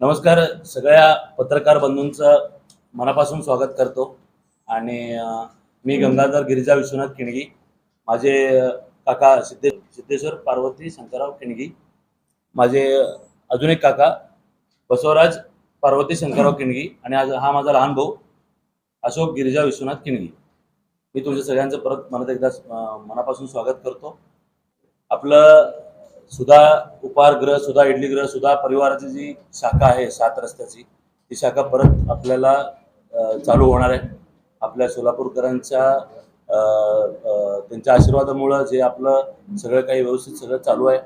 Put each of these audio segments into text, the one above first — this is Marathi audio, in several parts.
नमस्कार सगळ्या पत्रकार बंधूंचं मनापासून स्वागत करतो. आणि मी गंगाधर गिरिजा विश्वनाथ किणगी माझे काका सिद्धे सिद्धेश्वर पार्वती शंकरराव किणगी माझे अजून एक काका बसवराज पार्वती शंकरराव किणगी आणि आज हा माझा लहान भाऊ अशोक गिरिजा विश्वनाथ किणगी. मी तुमच्या सगळ्यांचं परत मनात एकदा मनापासून स्वागत करतो. आपलं सुधा उपहारगृह सुधा इडलीगृह सुधा परिवाराची जी शाखा आहे सात रस्त्याची ती शाखा परत आपल्याला चालू होणार आहे. आपल्या सोलापूरकरांच्या त्यांच्या आशीर्वादामुळं जे आपलं सगळं काही व्यवस्थित सगळं चालू आहे.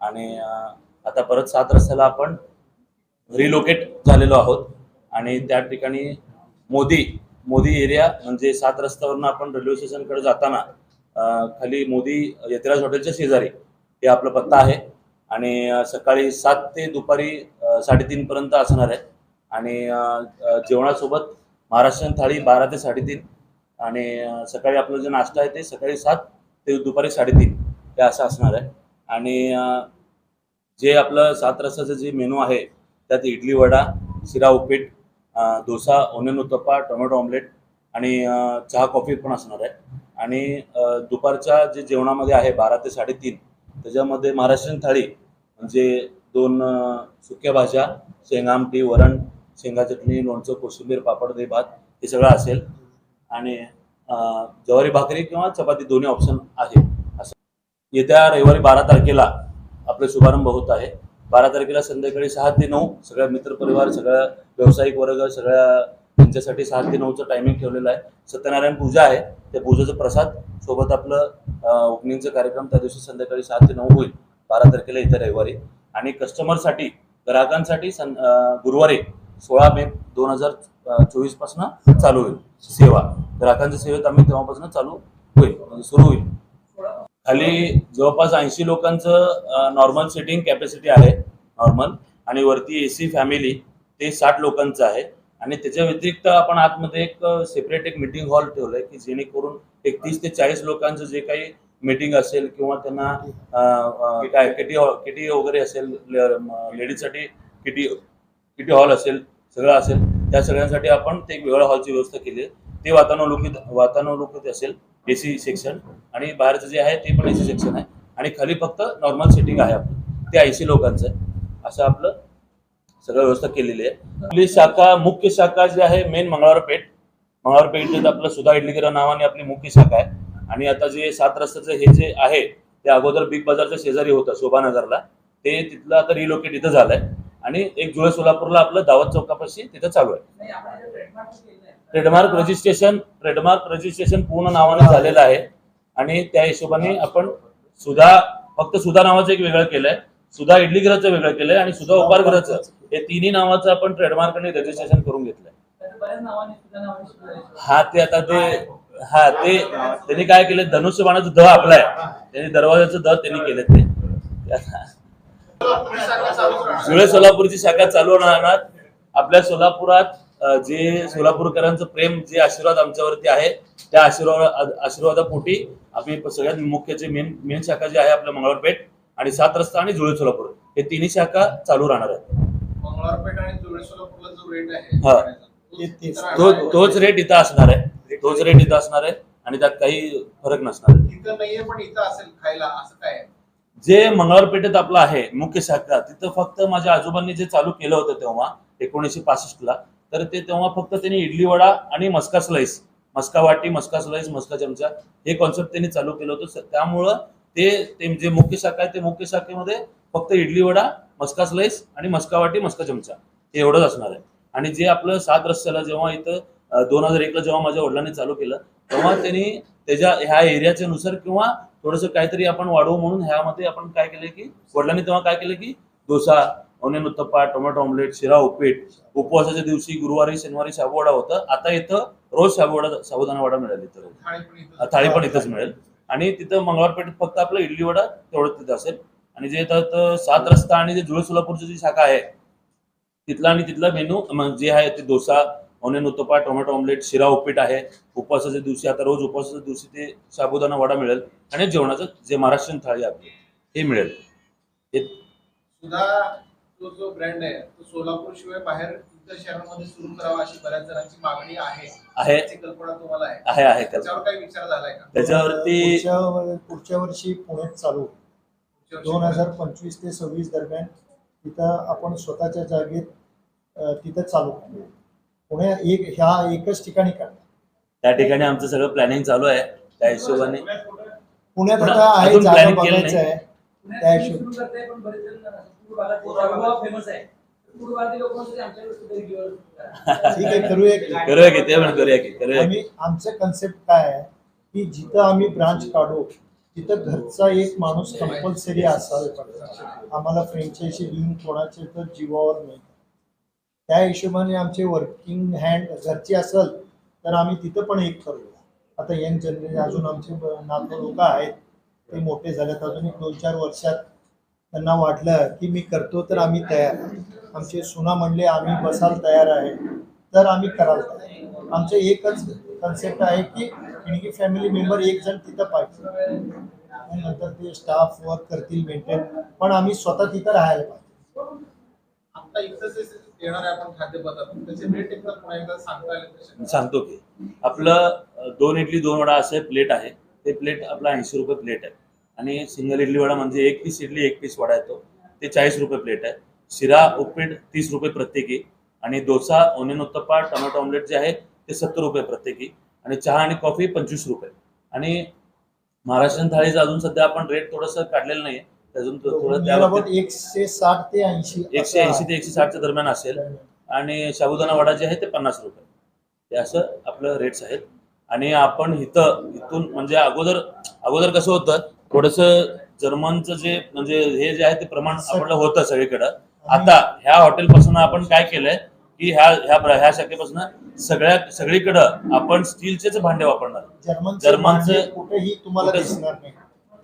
आणि आता परत सात रस्त्याला आपण रिलोकेट झालेलो आहोत. आणि त्या ठिकाणी मोदी मोदी एरिया म्हणजे सात रस्त्यावरनं आपण रेल्वे स्टेशनकडे जाताना खाली मोदी यतिराज हॉटेलच्या शेजारी हे आपला पत्ता आहे. आणि सकाळी सात ते दुपारी साडेतीनपर्यंत साडेतीन पर्यंत असणार आहे. आणि जेवणासोबत महाराष्ट्रीयन थाळी बारा ते साडेतीन आणि सकाळी आपलं जे नाश्ता आहे ते सकाळी सात ते दुपारी साडेतीन हे असं असणार आहे. आणि जे आपलं सात रसाचं जे मेनू आहे त्यात इडली वडा शिरा उपीट dosa onion uttappa tomato omelette आणि चहा कॉफी पण असणार आहे. आणि दुपारच्या जे जेवणामध्ये आहे बारा ते साडेतीन त्याच्यामध्ये महाराष्ट्रीयन थाळी म्हणजे दोन सुक्या भाज्या शेंगा आमटी वरण शेंगा चटणी लोणचं कोशिंबीर पापड दही भात हे सगळं असेल. आणि ज्वारी भाकरी किंवा चपाती दोन्ही ऑप्शन आहे असं. येत्या रविवारी बारा तारखेला आपले शुभारंभ होत आहे. बारा तारखेला संध्याकाळी सहा ते नऊ सगळ्या मित्रपरिवार सगळ्या व्यावसायिक वर्ग सगळ्या त्यांच्यासाठी सहा ते नऊचं टायमिंग ठेवलेलं आहे. सत्यनारायण पूजा आहे. त्या पूजेचं प्रसाद सोबत आपलं ओपनिंगचं कार्यक्रम त्या दिवशी संध्याकाळी सहा ते नऊ होईल. बारा तारखेला इथं रविवारी. आणि कस्टमरसाठी ग्राहकांसाठी सं गुरुवारी सोळा मे दोन हजार चोवीसपासून चालू होईल. सेवा. ग्राहकांच्या सेवेत आम्ही तेव्हापासून चालू होईल. म्हणजे सुरू होईल. खाली जवळपास ऐंशी लोकांचं नॉर्मल सिटिंग कॅपॅसिटी आहे. नॉर्मल आणि वरती ए सी फॅमिली ते साठ लोकांचं आहे. आणि त्याच्या व्यतिरिक्त आपण आतमध्ये एक सेपरेट एक मीटिंग हॉल ठेवलंय की जेणेकरून एक तीस ते चाळीस लोकांचं जे काही मीटिंग असेल किंवा त्यांना काय किटी किटी वगैरे असेल लेडीजसाठी किटी किटी हॉल असेल सगळं असेल त्या सगळ्यांसाठी आपण ते एक वेगळ्या हॉलची व्यवस्था केली आहे. ते वातानुकूलित वातानुकूलित असेल ए सी सेक्शन आणि बाहेरचं जे आहे ते पण ए सी सेक्शन आहे. आणि खाली फक्त नॉर्मल सिटिंग आहे आपलं. ते ऐंशी लोकांचं आहे. असं आपलं सगळं व्यवस्था केलेली आहे. आपली शाखा मुख्य शाखा जी आहे मेन मंगळवार पेठ मंगळवार पेठ आपलं सुधा इडलीगिरा नावाने आपली मुख्य शाखा आहे. आणि आता जे सात रस्त्याचं हे जे आहे ते अगोदर बिग बाजारच्या शेजारी होतं शोभानगरला. ते तिथलं आता रिलोकेट इथं झालंय. आणि एक जुळे सोलापूरला आपलं दावत चौकापाशी तिथं चालू आहे. ट्रेडमार्क रजिस्ट्रेशन ट्रेडमार्क रजिस्ट्रेशन पूर्ण नावाने झालेलं आहे. आणि त्या हिशोबाने आपण सुधा फक्त सुधा नावाचं एक वेगळं केलंय. सुधा इडलीगृहाचं वेगळं केलंय आणि सुधा उपारगृहाचं. हे तिन्ही नावाचं आपण ट्रेडमार्क आणि रजिस्ट्रेशन करून घेतलंय. हा ते आता ते हा ते त्यांनी काय केले? धनुष्यबाणाचं द आपलाय. त्यांनी दरवाजाचं द त्यांनी केले ते. जुळे सोलापूरची शाखा चालू राहणार आपल्या सोलापुरात जे सोलापूरकरांचं प्रेम जे आशीर्वाद आमच्यावरती आहे त्या आशीर्वाद आशीर्वादापोटी आम्ही सगळ्यात मुख्य जे मेन मेन शाखा जी आहे आपल्या मंगळवारपेठ आणि सात रस्ता आणि जुळे सोलापूर हे तिन्ही शाखा चालू राहणार आहेत. मंगळवारपेठ आणि जुळे सोलापूरला जो रेट आहे हा. पाण्याचा, तो तोच रेट इथं असणार आहे. तोच रेट इथं असणार आहे आणि त्यात काही फरक नसणार आहे. इथं नाहीये पण इथं असेल खायला. असं काय आहे? जे मंगळवारपेठेत आपलं आहे मुख्य शाखा तिथं फक्त माझ्या आजोबांनी जे चालू केलं होतं तेव्हा एकोणीसशे पासष्टला तर ते तेव्हा फक्त त्यांनी इडली वडा आणि मस्का स्लाईस मस्का वाटी मस्का स्लाईस मस्का चमचा हे कॉन्सेप्ट त्यांनी चालू केलं होतं. त्यामुळं ते ते जे मुख्य शाखा आहे ते मुख्य शाखेमध्ये फक्त इडली वडा मस्का स्लाईस आणि मस्का वाटी मस्का चमचा. हे एवढंच असणार आहे. आणि जे आपलं सात रस्त्याला जेव्हा इथं दोन हजार एकला जेव्हा माझ्या वडिलांनी चालू केलं तेव्हा त्यांनी त्याच्या ह्या एरियाच्या नुसार किंवा थोडंसं काहीतरी आपण वाढवू म्हणून ह्यामध्ये आपण काय केलं की वडिलांनी तेव्हा काय केलं की dosa onion uttappa tomato omelette शिरा उपीट उपवासाच्या दिवशी गुरुवारी शनिवारी शाबूवडा होतं. आता इथं रोज शाबूवडा साबुदाणा वडा मिळेल इथं. थाळी पण इथंच मिळेल. आणि तिथं मंगळवारपेठेत फक्त आपलं इडली वडा तेवढं तिथं असेल. आणि जे तर सात रस्ता आणि जे जुळे सोलापूरची जी शाखा आहे तिथला आणि तिथला मेनू जे आहे ते dosa onion uttappa tomato omelette शिरा उपीट आहे. उपवासाच्या दिवशी आता रोज उपवासाच्या दिवशी ते साबुदाणा वडा मिळेल आणि जेवणाचं जे महाराष्ट्रीयन थाळी आहे आपली हे मिळेल. हे सुधा तो जो ब्रँड आहे तो सोलापूर शिवाय बाहेर इतर शहरांमध्ये सुरू करावा अशी बऱ्याच जणांची मागणी आहे. आहे. त्याची कल्पना तुम्हाला आहे? आहे आहे त्याच्यावर काही विचार झालाय का? त्याच्यावरती पुढच्या वर्षी पुण्यात चालू दोन हजार पंचवीस ते सव्वीस दरम्यान तिथं आपण स्वतःच्या जागेत तिथं चालू करू पुणे एक ह्या एकच ठिकाणी करणार त्या ठिकाणी आमचं सगळं प्लॅनिंग चालू आहे. त्या हिशोबाने पुण्यात आता आहे जागा बघायचं. आहे. त्या हिशोब सुरू करताय पण बरेच जण पूर्व भागात शाहूबा फेमस आहे. पूर्व भागातील लोक म्हणतात आमच्याकडे सुद्धा एक दिवस ठीक आहे करूया की. करूया की ते पण करूया की करूया की. आम्ही आमचं कन्सेप्ट काय आहे? की जिथं आम्ही ब्रांच काढू तिथं घरचा एक माणूस कंपल्सरी असायला आम्हाला फ्रँचायझी देऊन कोणाचे तर जीवावर नाही त्या हिशोबाने आमचे वर्किंग हँड घरची असेल तर आम्ही तिथं पण एक करूया आता यंग जनरेशन अजून आमचे नातू लोक आहेत ते मोठे झालेत अजून एक दोन चार वर्षात त्यांना वाटलं की मी करतो तर आम्ही तयार. आमचे सुना म्हणले आम्ही बसायला तयार आहे. तर आम्ही करायला तयार. आमचं एकच कन्सेप्ट आहे की खिणगी फॅमिली मेंबर एक जण तिथं पाहिजे. आणि नंतर ते स्टाफ वर्क करतील मेंटेन पण आम्ही स्वतः तिथं राहायला पाहिजे. आता इथं जे येणार आहे आपण खाद्यपदार्थ त्याचे रेट एकदा पुन्हा एकदा सांगता की आपलं दोन इडली दोन वडा असं प्लेट आहे. ते प्लेट आपला ऐंशी रुपये प्लेट आहे. आणि सिंगल इडली वडा म्हणजे एक पीस इडली एक पीस वडा येतो. ते चाळीस रुपये प्लेट आहे. शिरा उपीट तीस रुपये प्रत्येकी. आणि dosa onion uttappa tomato omelette जे आहे ते सत्तर रुपये प्रत्येकी. आणि चहा आणि कॉफी पंचवीस रुपये. आणि महाराष्ट्रीयन थाळीचं अजून सध्या आपण रेट थोडंसं काढलेलं नाही अजून थोडं एकशे साठ ते ऐंशी एकशे ऐंशी ते एकशे साठच्या दरम्यान असेल. आणि साबुदाणा वडा जे आहे ते पन्नास रुपये. हे असं आपलं रेट्स आहेत. आणि आपण इथं इथून म्हणजे अगोदर अगोदर कसं होतं थोडस जर्मनचं जे म्हणजे हे जे आहे ते प्रमाण आपलं होतं सगळीकडं. आता ह्या हॉटेलपासून आपण काय केलंय की ह्या ह्या ह्या शाखेपासून सगळ्या सगळीकडं आपण स्टीलचेच भांडे वापरणार. जर्मनचं भांडे कुठेही तुम्हाला दिसणार नाही.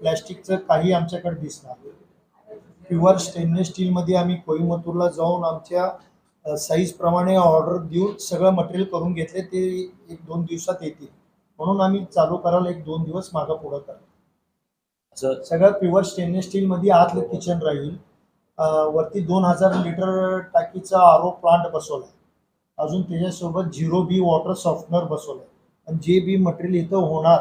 प्लॅस्टिकचं काही आमच्याकडे दिसणार नाही. प्युअर स्टेनलेस स्टील मध्ये आम्ही कोईमतूरला जाऊन आमच्या साईज प्रमाणे ऑर्डर देऊन सगळं मटेरियल करून घेतले ते एक दोन दिवसात येतील. म्हणून आम्ही चालू करायला एक दोन दिवस मागं पुढं करा. असं सगळं प्युअर स्टेनलेस स्टील मध्ये आतलं किचन राहील. वरती दोन हजार लिटर टाकीचा आरो प्लांट बसवलाय. अजून त्याच्यासोबत झिरो बी वॉटर सॉफ्टनर बसवलंय. आणि जे बी मटेरियल इथं होणार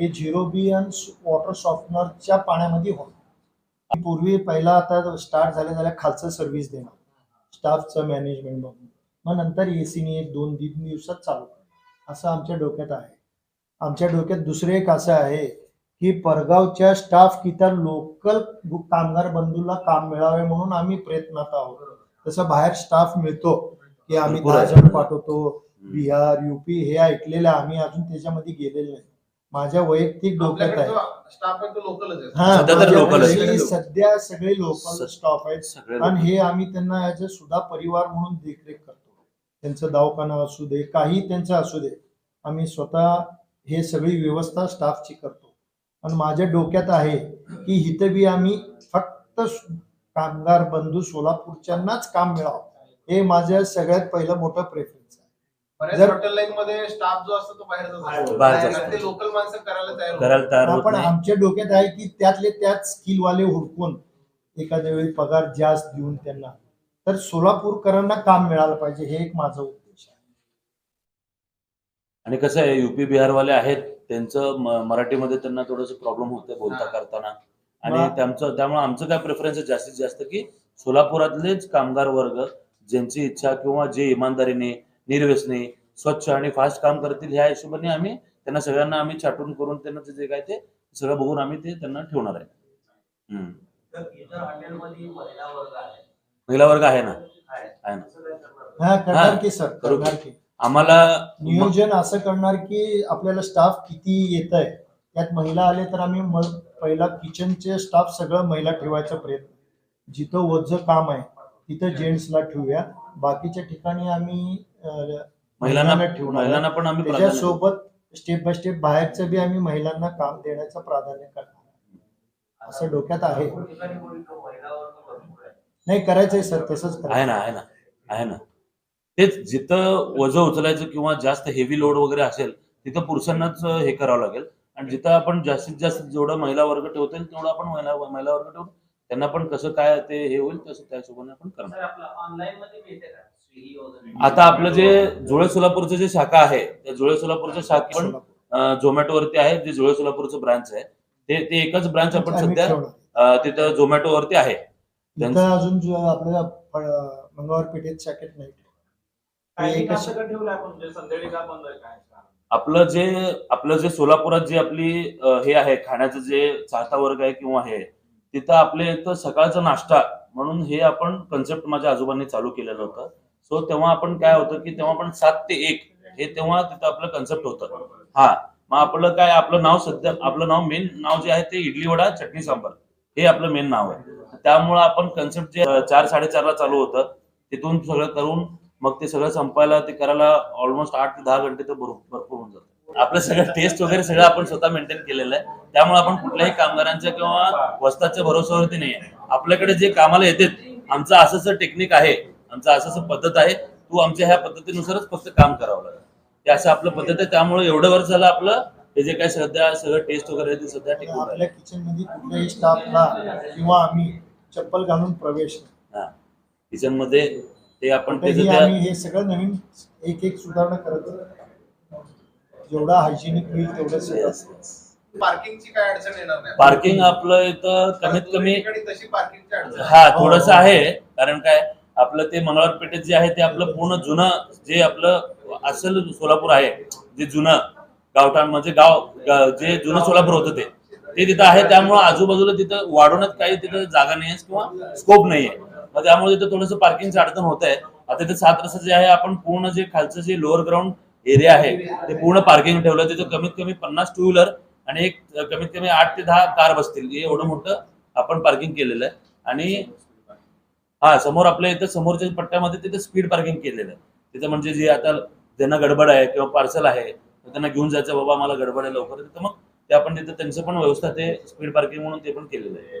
हे झिरो बी आणि वॉटर सॉफ्टनरच्या पाण्यामध्ये होणार. पूर्वी पहिला आता स्टार्ट झाल्या झाल्या खालचं सर्व्हिस देणार. स्टाफचं मॅनेजमेंट बघून. मग नंतर ए सीने एक दोन तीन दिवसात चालू असं आमच्या डोक्यात आहे. आमच्या डोक्यात दुसरं एक असं आहे की परगावच्या स्टाफ किती लोकल कामगार बंधूला काम मिळावे म्हणून आम्ही प्रयत्नात आहोत. तसं बाहेर स्टाफ मिळतो की आम्ही दहा. जण पाठवतो बिहार युपी हे ऐकलेलं. आम्ही अजून त्याच्यामध्ये गेलेलो नाही. माझ्या वैयक्तिक डोक्यात आपल्याकडे आहे. जो स्टाफ आहे तो लोकलच आहे. हा सध्या सगळे लोकल स्टाफ आहेत. आणि हे आम्ही त्यांना ॲज अ सुद्धा परिवार म्हणून देखरेख करतो. त्यांचं दवाखाना असू दे काही त्यांचं असू दे आम्ही स्वतः हे सगळी व्यवस्था स्टाफची करतो. आणि माझ्या डोक्यात आहे की इथं बी आम्ही फक्त कामगार बंधू सोलापूरच्यांनाच काम मिळावं. हे माझं सगळ्यात पहिलं मोठं प्रेफरन्स आहे. बऱ्याच जर- हॉटेल लाईन मध्ये स्टाफ जो असतो तो लोकल माणसं करायला तयार पण नाही. आमच्या डोक्यात आहे की त्यातले त्यात स्किलवाले हुडकून एखाद्या वेळी पगार जास्त देऊन त्यांना. तर सोलापूरकरांना काम मिळालं पाहिजे हे एक माझा उद्देश आहे. आणि कसं आहे युपी बिहारवाले आहेत त्यांचं म- मराठीमध्ये त्यांना थोडंसं प्रॉब्लेम होतं बोलता. करताना आणि त्यांचं त्यामुळे आमचं काय प्रेफरन्स आहे जास्तीत जास्त की सोलापुरातलेच कामगार वर्ग ज्यांची इच्छा किंवा जे इमानदारीने निर्व्यसने स्वच्छ आणि फास्ट काम करतील ह्या हिशोबाने आम्ही त्यांना सगळ्यांना आम्ही छाटून करून त्यांना ते जे काय ते सगळं बघून आम्ही ते त्यांना ठेवणार आहे महिला वर्ग आहे महिला वर्ग आहे ना आहे. आहे ना? हा करणार की सर करू. करणार की आम्हाला नियोजन असं करणार की आपल्याला स्टाफ किती येत आहे त्यात महिला आले तर आम्ही म- पहिला किचनचे स्टाफ सगळं महिला ठेवायचा प्रयत्न. जिथं ओझं काम आहे तिथं जेंट्सला ठेवूया. बाकीच्या ठिकाणी आम्ही महिलांना ठेवणार महिलांना पण आम्ही. त्याच्यासोबत स्टेप बाय स्टेप बाहेरचं बी आम्ही महिलांना काम देण्याचं प्राधान्य करणार असं डोक्यात आहे. नाही करायचंय सर तसंच आहे ना आहे ना आहे ना. तेच जिथं वजन उचलायचं किंवा जास्त हेवी लोड वगैरे असेल तिथं पुरुषांनाच हे करावं लागेल. आणि जिथं आपण जास्तीत जास्त जेवढं महिला वर्ग ठेवता येईल तेवढं आपण महिला महिला वर्ग ठेवून त्यांना पण कसं काय ते हे होईल तसं त्या हिशोबाने आपण करणार. आता आपलं जे जुळे सोलापूरचं जे शाखा आहे त्या जुळे सोलापूरच्या शाखा पण झोमॅटो वरती आहे जे जुळे सोलापूरचं ब्रांच आहे ते ते एकच ब्रांच आपण सध्या तिथं झोमॅटो वरती आहे. अजून फ- मंगळवार पेठेत शाखेत नाही आपलं जे आपलं जे सोलापुरात जे आपली हे आहे खाण्याचं जे चाहता वर्ग आहे किंवा हे तिथं आपले इथं सकाळचा नाश्ता म्हणून हे आपण कन्सेप्ट माझ्या आजोबांनी चालू केलेलं होतं. सो तेव्हा आपण काय होतं की तेव्हा आपण सात ते एक हे तेव्हा तिथं आपलं कन्सेप्ट होतं. हा मग आपलं काय आपलं नाव सध्या आपलं नाव मेन नाव जे आहे ते इडली वडा चटणी सांबर. हे आपलं मेन नाव आहे. त्यामुळं आपण कन्सेप्ट जे चार साडेचारला चालू होतं तिथून सगळं करून मग ते सगळं संपायला ते करायला ऑलमोस्ट आठ ते दहा घंटे तर भरपूर होऊन जातं आपलं सगळं टेस्ट वगैरे सगळं आपण स्वतः मेंटेन केलेलं आहे. त्यामुळे आपण कुठल्याही कामगारांच्या किंवा वस्ताच्या भरोश्यावरती नाही आहे आपल्याकडे जे कामाला येतात आमचं असं असं टेक्निक आहे आमचं असं असं पद्धत आहे तू आमच्या ह्या पद्धतीनुसारच फक्त काम करावं लागेल. हे असं आपलं पद्धत आहे. त्यामुळे एवढं वर्ष झालं आपलं हे जे काय सध्या सगळं टेस्ट वगैरे आहे ते सध्या. आपल्या किचनमध्ये कुठल्याही स्टाफला किंवा आम्ही चप्पल घालून प्रवेश. हा. किचनमध्ये ते आपण कुठेही त्याचं त्या आम्ही हे सगळं नवीन एक एक सुधारणा करत. जेवढा हायजेनिक होईल तेवढं सगळं Yes, yes. पार्किंगची काय अडचण येणार नाही पार्किंग आपलं इथं कमीत कमी दोन्ही ठिकाणी तशी पार्किंगची अडचण आहे. हा थोडस आहे कारण काय आपलं ते मंगळवार पेठेत जे आहे ते आपलं पूर्ण जुनं जे आपलं असल सोलापूर आहे जे जुनं गावठाण म्हणजे गाव ग- जे जुनं सोलापूर होतं ते ते तिथं आहे त्यामुळे आजूबाजूला तिथं वाढवण्यात काही तिथं जागा नाही आहे किंवा स्कोप नाही आहे मग त्यामुळे तिथं थोडंसं पार्किंगचं अडचण होत आहे आता तिथे सात रस्ता जे आहे आपण पूर्ण जे खालचं जे लोअर ग्राउंड एरिया आहे ते पूर्ण पार्किंग ठेवलं तिथं कमीत कमी पन्नास टू व्हीलर आणि एक कमीत कमी आठ ते दहा कार बसतील. हे एवढं मोठं आपण पार्किंग केलेलं आहे. आणि हा समोर आपल्या इथं समोरच्या पट्ट्यामध्ये तिथे स्पीड पार्किंग केलेलं आहे. तिथं म्हणजे जे आता ज्यांना गडबड आहे किंवा पार्सल आहे त्यांना घेऊन जायचं बाबा मला गडबड आहे लवकर. तिथं मग ते आपण तिथं त्यांचं पण व्यवस्था ते स्पीड पार्किंग म्हणून ते पण केलेलं आहे.